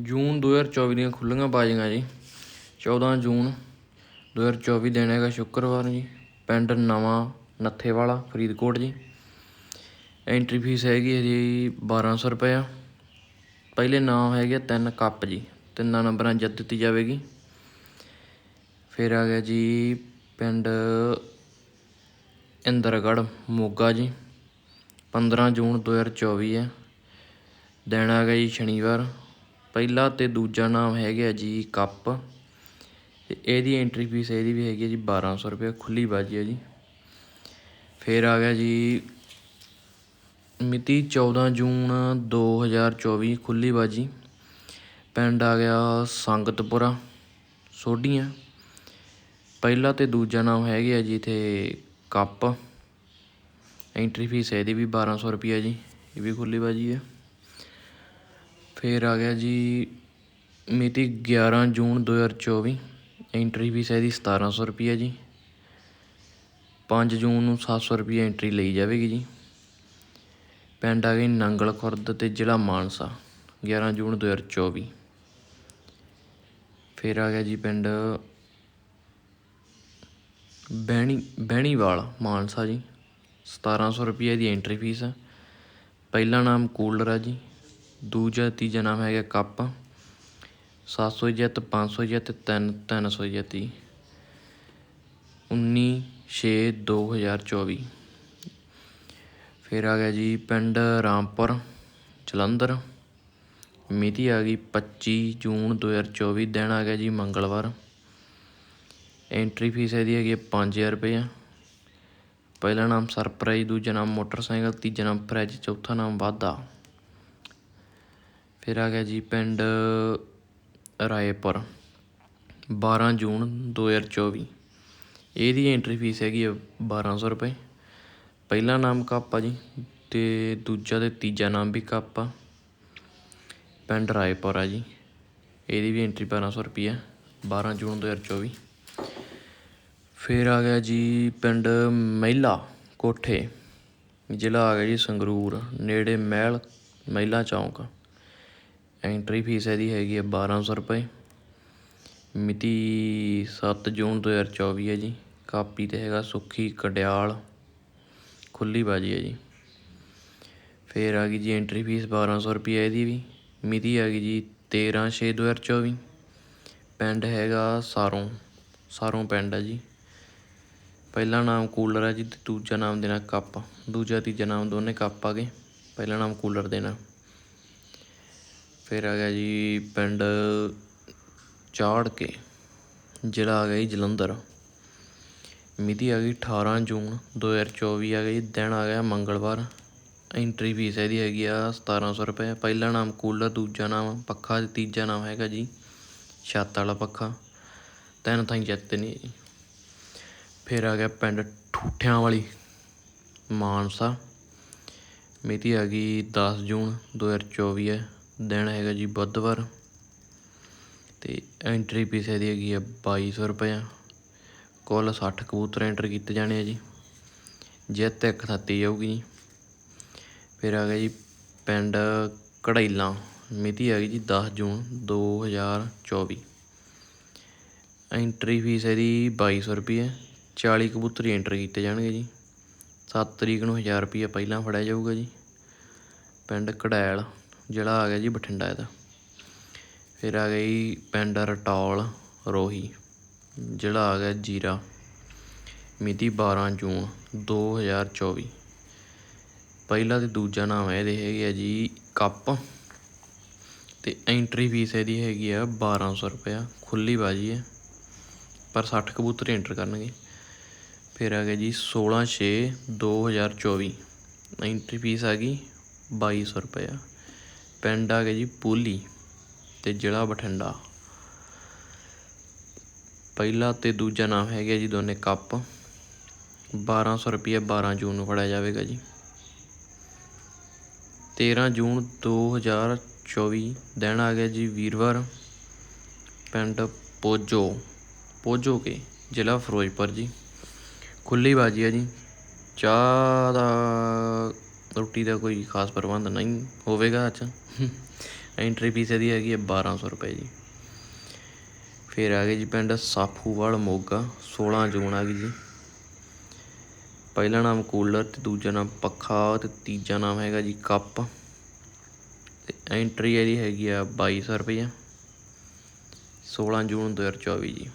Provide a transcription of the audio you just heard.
ਜੂਨ 2024 ਦੀਆਂ ਖੁੱਲੀਆਂ ਬਾਜ਼ੀਆਂ ਜੀ। 14 ਜੂਨ 2024 ਦਿਨ ਹੈਗਾ ਸ਼ੁੱਕਰਵਾਰ ਜੀ। ਪਿੰਡ ਨਵਾਂ ਨੱਥੇਵਾਲਾ, ਫਰੀਦਕੋਟ ਜੀ। ਐਂਟਰੀ ਫੀਸ ਹੈਗੀ ਹੈ ਜੀ 1200 ਰੁਪਇਆ। ਪਹਿਲੇ ਨਾਮ ਹੈਗੇ ਤਿੰਨ ਕੱਪ ਜੀ। ਤਿੰਨਾਂ ਨੰਬਰਾਂ 'ਚ ਜਿੱਤ ਦਿੱਤੀ ਜਾਵੇਗੀ। ਫਿਰ ਆ ਗਿਆ ਜੀ ਪਿੰਡ ਇੰਦਰਗੜ੍ਹ, ਮੋਗਾ ਜੀ। 15 ਜੂਨ 2024 ਹੈ। ਦਿਨ ਆ ਗਿਆ ਜੀ ਸ਼ਨੀਵਾਰ। ਪਹਿਲਾ ਅਤੇ ਦੂਜਾ ਨਾਮ ਹੈਗਾ ਜੀ ਕੱਪ। ਅਤੇ ਇਹਦੀ ਐਂਟਰੀ ਫੀਸ ਇਹਦੀ ਵੀ ਹੈਗੀ ਹੈ ਜੀ 1200 ਰੁਪਏ ਖੁੱਲੀ ਬਾਜੀ ਹੈ ਜੀ। ਫਿਰ ਆ ਗਿਆ ਜੀ ਮਿਤੀ 14 ਜੂਨ 2024 ਖੁੱਲੀ ਬਾਜੀ। ਪਿੰਡ ਆ ਗਿਆ ਸੰਗਤਪੁਰਾ, ਸੋਢੀਆਂ। ਪਹਿਲਾ ਤੇ ਦੂਜਾ ਨਾਮ ਹੈਗੇ ਆ ਜੀ ਇਥੇ ਕੱਪ। ਐਂਟਰੀ ਫੀਸ ਇਹਦੀ ਵੀ 1200 ਰੁਪਿਆ ਜੀ, ਇਹ ਵੀ ਖੁੱਲੀ ਬਾਜੀ ਹੈ ਫਿਰ ਆ ਗਿਆ ਜੀ ਮਿਤੀ 11 ਜੂਨ 2024 ਐਂਟਰੀ ਫੀਸ ਹੈ ਇਹਦੀ ਸਤਾਰ੍ਹਾਂ ਸੌ ਰੁਪਈਆ ਜੀ। ਪੰਜ ਜੂਨ ਨੂੰ ਸੱਤ ਸੌ ਰੁਪਈਆ ਐਂਟਰੀ ਲਈ ਜਾਵੇਗੀ ਜੀ। ਪਿੰਡ ਆ ਗਈ ਨੰਗਲ ਖੁਰਦ ਤੇ ਜ਼ਿਲ੍ਹਾ ਮਾਨਸਾ 11 ਜੂਨ 2024 ਫਿਰ ਆ ਗਿਆ ਜੀ ਪਿੰਡ ਬਹਿਣੀ, ਬਹਿਣੀਵਾਲ, ਮਾਨਸਾ ਜੀ। 1700 ਰੁਪਏ ਦੀ ਐਂਟਰੀ ਫੀਸ ਹੈ ਪਹਿਲਾ ਨਾਮ ਕੂਲਰ ਆ ਜੀ। ਦੂਜਾ, ਤੀਜਾ ਨਾਮ ਹੈਗਾ ਕੱਪ। 700 ਜਿੱਤ 500 ਜਿੱਤ 3 300 ਜਿੱਤ ਜੀ। 19 6 2024 ਫਿਰ ਆ ਗਿਆ ਜੀ ਪਿੰਡ ਰਾਮਪੁਰ, ਜਲੰਧਰ। ਮਿਤੀ ਆ ਗਈ 25 ਜੂਨ 2024 ਦਿਨ ਆ ਗਿਆ ਜੀ ਮੰਗਲਵਾਰ। ਐਂਟਰੀ ਫੀਸ ਇਹਦੀ ਹੈਗੀ 5000 ਰੁਪਏ। ਪਹਿਲਾ ਨਾਮ ਸਰਪ੍ਰਾਈਜ਼, ਦੂਜਾ ਨਾਮ ਮੋਟਰਸਾਈਕਲ, ਤੀਜਾ ਨਾਮ ਫ੍ਰਿਜ, ਚੌਥਾ ਨਾਮ ਵਾਧਾ। ਫਿਰ ਆ ਗਿਆ ਜੀ ਪਿੰਡ ਰਾਏਪੁਰ 12 ਜੂਨ 2024 ਇਹਦੀ ਐਂਟਰੀ ਫੀਸ ਹੈਗੀ ਆ 1200 ਰੁਪਏ। ਪਹਿਲਾ ਨਾਮ ਕੱਪ ਆ ਜੀ ਤੇ ਦੂਜਾ ਤੇ ਤੀਜਾ ਨਾਮ ਵੀ ਕੱਪ ਆ। ਪਿੰਡ ਰਾਏਪੁਰ ਆ ਜੀ। ਇਹਦੀ ਵੀ ਐਂਟਰੀ 1200 ਰੁਪਏ 12 ਜੂਨ 2024 ਫਿਰ ਆ ਗਿਆ ਜੀ ਪਿੰਡ ਮਹਿਲਾ ਕੋਠੇ। ਜ਼ਿਲ੍ਹਾ ਆ ਗਿਆ ਜੀ ਸੰਗਰੂਰ, ਨੇੜੇ ਮਹਿਲ, ਮਹਿਲਾ ਚੌਂਕ। ਐਂਟਰੀ ਫੀਸ ਇਹਦੀ ਹੈਗੀ ਹੈ 1200 ਰੁਪਏ। ਮਿਤੀ ਸੱਤ ਜੂਨ 2024 ਹੈ ਜੀ। ਕਾਪੀ ਤੇ ਹੈਗਾ ਸੁੱਖੀ ਕਡਿਆਲ। ਖੁੱਲੀ ਬਾਜੀ ਹੈ ਜੀ। ਫਿਰ ਆ ਗਈ ਜੀ ਐਂਟਰੀ ਫੀਸ 1200 ਰੁਪਏ ਇਹਦੀ ਵੀ। ਮਿਤੀ ਆ ਗਈ ਜੀ 13 6 2024 ਪਿੰਡ ਹੈਗਾ ਸਾਰੋਂ। ਸਾਰੋਂ ਪਿੰਡ ਹੈ ਜੀ। ਪਹਿਲਾ ਨਾਮ ਕੂਲਰ ਹੈ ਜੀ ਤੇ ਦੂਜਾ ਨਾਮ ਦੇਣਾ ਕੱਪ। ਦੂਜਾ ਤੀਜਾ ਨਾਮ ਦੋਨੇ ਕੱਪ ਆ ਗਏ। ਪਹਿਲਾ ਨਾਮ ਕੂਲਰ ਦੇਣਾ। ਫਿਰ ਆ ਗਿਆ ਜੀ ਪਿੰਡ ਚਾੜ ਕੇ, ਜ਼ਿਲ੍ਹਾ ਆ ਗਿਆ ਜੀ ਜਲੰਧਰ। ਮਿਤੀ ਆ ਗਈ 18 ਜੂਨ 2024 ਆ ਗਈ ਦਿਨ ਆ ਗਿਆ ਮੰਗਲਵਾਰ। ਐਂਟਰੀ ਫੀਸ ਇਹਦੀ ਹੈਗੀ ਆ 1700 ਰੁਪਏ। ਪਹਿਲਾ ਨਾਮ ਕੂਲਰ ਦੂਜਾ ਨਾਮ ਪੱਖਾ ਤੀਜਾ ਨਾਮ ਹੈਗਾ ਜੀ ਛੱਤ ਵਾਲਾ ਪੱਖਾ। ਤਿੰਨ ਥਾਈ ਜਿੱਤ ਨਹੀਂ ਜੀ। ਫਿਰ ਆ ਗਿਆ ਪਿੰਡ ਠੂਠਿਆਂ ਵਾਲੀ, ਮਾਨਸਾ। ਮਿਤੀ ਆ ਗਈ 10 ਜੂਨ 2024 ਹੈ। ਦਿਨ ਹੈਗਾ ਜੀ ਬੁੱਧਵਾਰ। ਤੇ ਐਂਟਰੀ ਫੀਸ ਇਹਦੀ ਹੈਗੀ ਆ 2200 ਰੁਪਏ ਕੁੱਲ 60 ਕਬੂਤਰ ਐਂਟਰ ਕੀਤੇ ਜਾਣੇ ਆ ਜੀ। ਜਿੱਤ ਇੱਕ ਥਾਤੀ ਜਾਊਗੀ ਜੀ। ਫਿਰ ਆ ਗਿਆ ਜੀ ਪਿੰਡ ਕੜੈਲਾਂ ਮਿਤੀ ਆ ਗਈ ਜੀ 10 ਜੂਨ 2024 ਐਂਟਰੀ ਫੀਸ ਇਹਦੀ 2200 ਰੁਪਏ 40 ਕਬੂਤਰ ਐਂਟਰ ਕੀਤੇ ਜਾਣਗੇ ਜੀ। 7 ਤਰੀਕ ਨੂੰ 1000 ਰੁਪਏ ਪਹਿਲਾਂ ਫੜਿਆ ਜਾਊਗਾ ਜੀ। ਪਿੰਡ ਕੜੈਲ ਜਿਹੜਾ ਆ ਗਿਆ ਜੀ ਬਠਿੰਡਾ ਇਹਦਾ। ਫਿਰ ਆ ਗਿਆ ਜੀ ਪਿੰਡ ਰਟੌਲ, ਰੋਹੀ। ਜਿਹੜਾ ਆ ਗਿਆ ਜੀਰਾ। ਮਿਤੀ 12 ਜੂਨ 2024 ਪਹਿਲਾ ਤੇ ਦੂਜਾ ਨਾਮ ਇਹਦੇ ਹੈਗੇ ਆ ਜੀ ਕੱਪ। ਤੇ ਐਂਟਰੀ ਫੀਸ ਇਹਦੀ ਹੈਗੀ ਆ 1200 ਰੁਪਇਆ। ਖੁੱਲੀ ਬਾਜੀ ਹੈ ਪਰ 60 ਕਬੂਤਰ ਐਂਟਰ ਕਰਨਗੇ। ਫਿਰ ਆ ਗਿਆ ਜੀ 16 6 2024 ਐਂਟਰੀ ਫੀਸ ਆ ਗਈ 2200 ਰੁਪਇਆ। ਪਿੰਡ ਆ ਗਿਆ ਜੀ ਪੂਲੀ ਤੇ ਜ਼ਿਲ੍ਹਾ ਬਠਿੰਡਾ। ਪਹਿਲਾ ਤੇ ਦੂਜਾ ਨਾਮ ਹੈਗਾ ਜੀ ਦੋਨੇ ਕੱਪ। 1200 ਰੁਪਏ 12 ਜੂਨ ਨੂੰ ਫੜਿਆ ਜਾਵੇਗਾ ਜੀ। 13 ਜੂਨ 2024 ਦਿਨ ਆ ਗਿਆ ਜੀ ਵੀਰਵਾਰ, ਪਿੰਡ ਪੋਜੋ। ਪੋਜੋ ਕੇ ਜ਼ਿਲ੍ਹਾ ਫਿਰੋਜ਼ਪੁਰ ਜੀ। ਖੁੱਲੀ ਬਾਜੀ ਆ ਜੀ। ਚਾਹ ਦਾ ਰੋਟੀ ਦਾ ਕੋਈ ਖਾਸ ਪ੍ਰਬੰਧ ਨਹੀਂ ਹੋਵੇਗਾ ਅੱਜ। ਐਂਟਰੀ ਫੀਸ ਇਹਦੀ ਹੈਗੀ ਹੈ 1200 ਰੁਪਏ ਜੀ। ਫਿਰ ਆ ਗਏ ਜੀ ਪਿੰਡ ਸਾਫੂਵਾਲ ਮੋਗਾ 16 ਜੂਨ ਆ ਗਈ ਜੀ। ਪਹਿਲਾ ਨਾਮ ਕੂਲਰ ਤੇ ਦੂਜਾ ਨਾਮ ਪੱਖਾ ਤੇ ਤੀਜਾ ਨਾਮ ਹੈਗਾ ਜੀ ਕੱਪ। ਤੇ ਐਂਟਰੀ ਇਹਦੀ ਹੈਗੀ ਆ 2200 ਰੁਪਏ 16 ਜੂਨ 2024 ਜੀ।